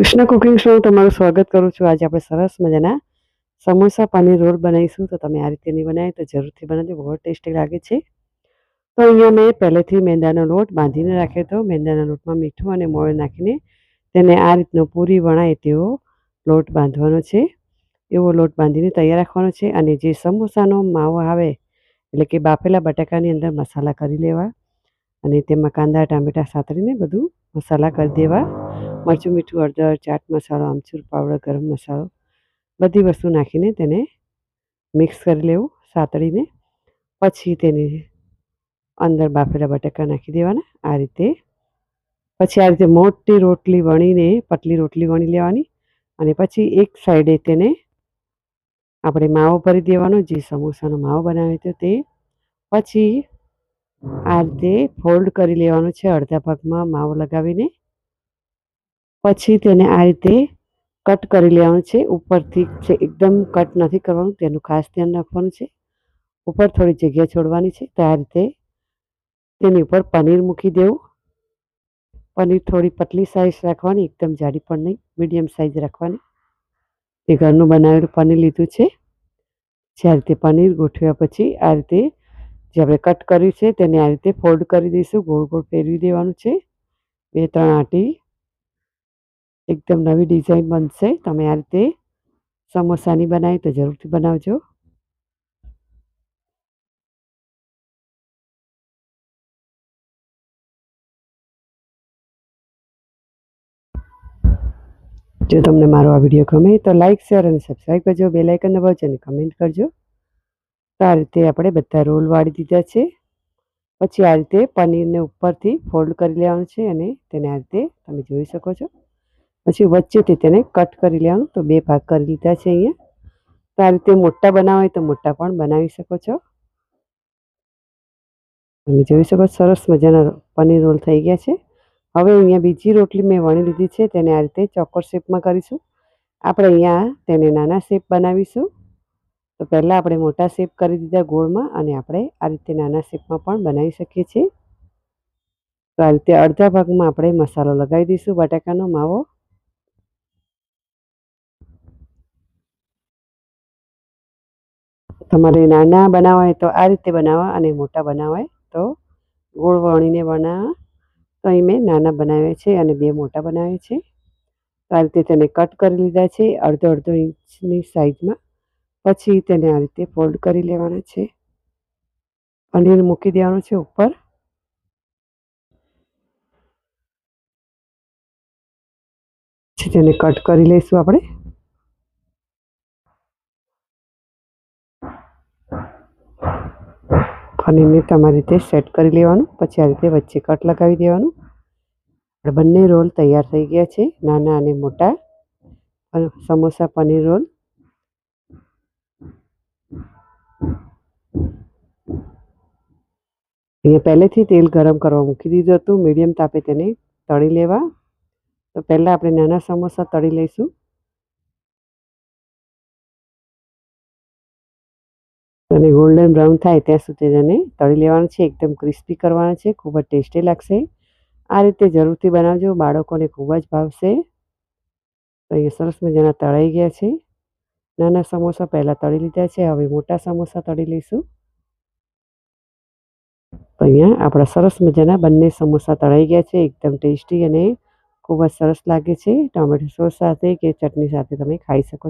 Krishna cooking show તમારું સ્વાગત કરું છું. આજે આપણે સરસ મજાના સમોસા પાણી રોલ બનાવીશું. તો તમે આ રીતે નહીં બનાવે તો જરૂરથી બનાવજો. બહુ ટેસ્ટી લાગે છે. તો અહીંયા મેં પહેલેથી મેંદાનો લોટ બાંધીને રાખ્યો હતો. મેંદાના લોટમાં મીઠું અને મોળ નાખીને તેને આ રીતનો પૂરી વણાય તેવો લોટ બાંધવાનો છે. એવો લોટ બાંધીને તૈયાર રાખવાનો છે અને જે સમોસાનો માવો આવે, એટલે કે બાફેલા બટાકાની અંદર મસાલા કરી લેવા અને તેમાં કાંદા, ટામેટાં સાતરીને બધું મસાલા કરી દેવા. મરચું, મીઠું, હળદર, ચાટ મસાલો, આમચૂર, પાવડર, ગરમ મસાલો. બધી વસ્તુ નાખીને તેને મિક્સ કરી લેવું, સાતળીને. પછી તેને અંદર બાફેલા બટાકા નાખી દેવાના. આ રીતે. પછી આ રીતે મોટી રોટલી વણીને, પતલી રોટલી વણી લેવાની. અને પછી એક સાઈડે તેને આપણે માવો ભરી દેવાનો, જે સમોસાનો માવો બનાવ્યો હતો તે. પછી આ રીતે ફોલ્ડ કરી લેવાનું છે અડધા ભાગમાં માવો લગાવીને. પછી તેને આ રીતે કટ કરી લેવાનું છે. ઉપરથી છે એકદમ કટ નથી કરવાનું તેનું ખાસ ધ્યાન રાખવાનું છે. ઉપર થોડી જગ્યા છોડવાની છે. તો આ રીતે તેની ઉપર પનીર મૂકી દેવું. પનીર થોડી પતલી સાઇઝ રાખવાની, એકદમ જાડી પણ નહીં મીડિયમ સાઇઝ રાખવાની. એ ઘરનું બનાવેલું પનીર લીધું છે. જે આ રીતે પનીર ગોઠવ્યા પછી આ રીતે જે આપણે કટ કર્યું છે તેને આ રીતે ફોલ્ડ કરી દઈશું. ગોળ ગોળ ફેરવી દેવાનું છે. બે, ત્રણ આંટી. એકદમ નવી ડિઝાઇન બનશે. તમે આ રીતે સમોસાની બનાવી તો જરૂરથી બનાવજો. જો તમને મારો આ વીડિયો ગમે તો લાઇક શેર અને સબસ્ક્રાઈબ કરજો. બે લાઇકન દબાવજો અને કમેન્ટ કરજો. તો આ રીતે આપણે બધા રોલ વાળી દીધા છે. પછી આ રીતે પનીરને ઉપરથી ફોલ્ડ કરી લેવાનું છે અને તેને આ રીતે તમે જોઈ શકો છો. પછી વચ્ચેથી તેને કટ કરી લેવાનું. તો બે ભાગ કરી લીધા છે અહીંયા. તો આ રીતે મોટા બનાવો હોય તો મોટા પણ બનાવી શકો છો. તમે જોઈ શકો સરસ મજાના પનીર રોલ થઈ ગયા છે. હવે અહીંયા બીજી રોટલી મેં વણી લીધી છે. તેને આ રીતે ચોકોર શેપમાં કરીશું. આપણે અહીંયા તેને નાના શેપ બનાવીશું. તો પહેલાં આપણે મોટા શેપ કરી દીધા ગોળમાં અને આપણે આ રીતે નાના શેપમાં પણ બનાવી શકીએ છીએ. તો આ રીતે અડધા ભાગમાં આપણે મસાલો લગાવી દઈશું બટાકાનો માવો. તમારે નાના બનાવવા તો આ રીતે બનાવવા અને મોટા બનાવવા તો ગોળ વણીને બનાવવા તો અહીં મેં નાના બનાવ્યા છે અને બે મોટા બનાવ્યા છે. તો આ રીતે તેને કટ કરી લીધા છે અડધો અડધો ઇંચની સાઈઝમાં. પછી તેને આ રીતે ફોલ્ડ કરી લેવાના છે. પનીર મૂકી દેવાનું છે ઉપર. પછી તેને કટ કરી લઈશું આપણે. પનીરને તમારી રીતે સેટ કરી લેવાનું, પછી આ રીતે વચ્ચે કટ લગાવી દેવાનું. બંને રોલ તૈયાર થઈ ગયા છે, નાના અને મોટા. સમોસા પનીર રોલ. અહીંયા પહેલેથી તેલ ગરમ કરવા મૂકી દીધું હતું. મીડિયમ તાપે તેને તળી લેવા. તો પહેલાં આપણે નાના સમોસા તળી લઈશું. અને ગોલ્ડન બ્રાઉન થાય ત્યાં સુધી તેને તળી લેવાનું છે. એકદમ ક્રિસ્પી કરવાના છે. ખૂબ જ ટેસ્ટી લાગશે. આ રીતે જરૂરથી બનાવજો. બાળકોને ખૂબ જ ભાવશે. તો અહીંયા સરસ મજાના તળાઈ ગયા છે. નાના સમોસા પહેલાં તળી લીધા છે, હવે મોટા સમોસા તળી લઈશું. તો અહીંયા આપણા સરસ મજાના બંને સમોસા તળાઈ ગયા છે, એકદમ ટેસ્ટી અને ખૂબ જ સરસ લાગે છે. ટોમેટો સોસ સાથે કે ચટણી સાથે તમે ખાઈ શકો છો.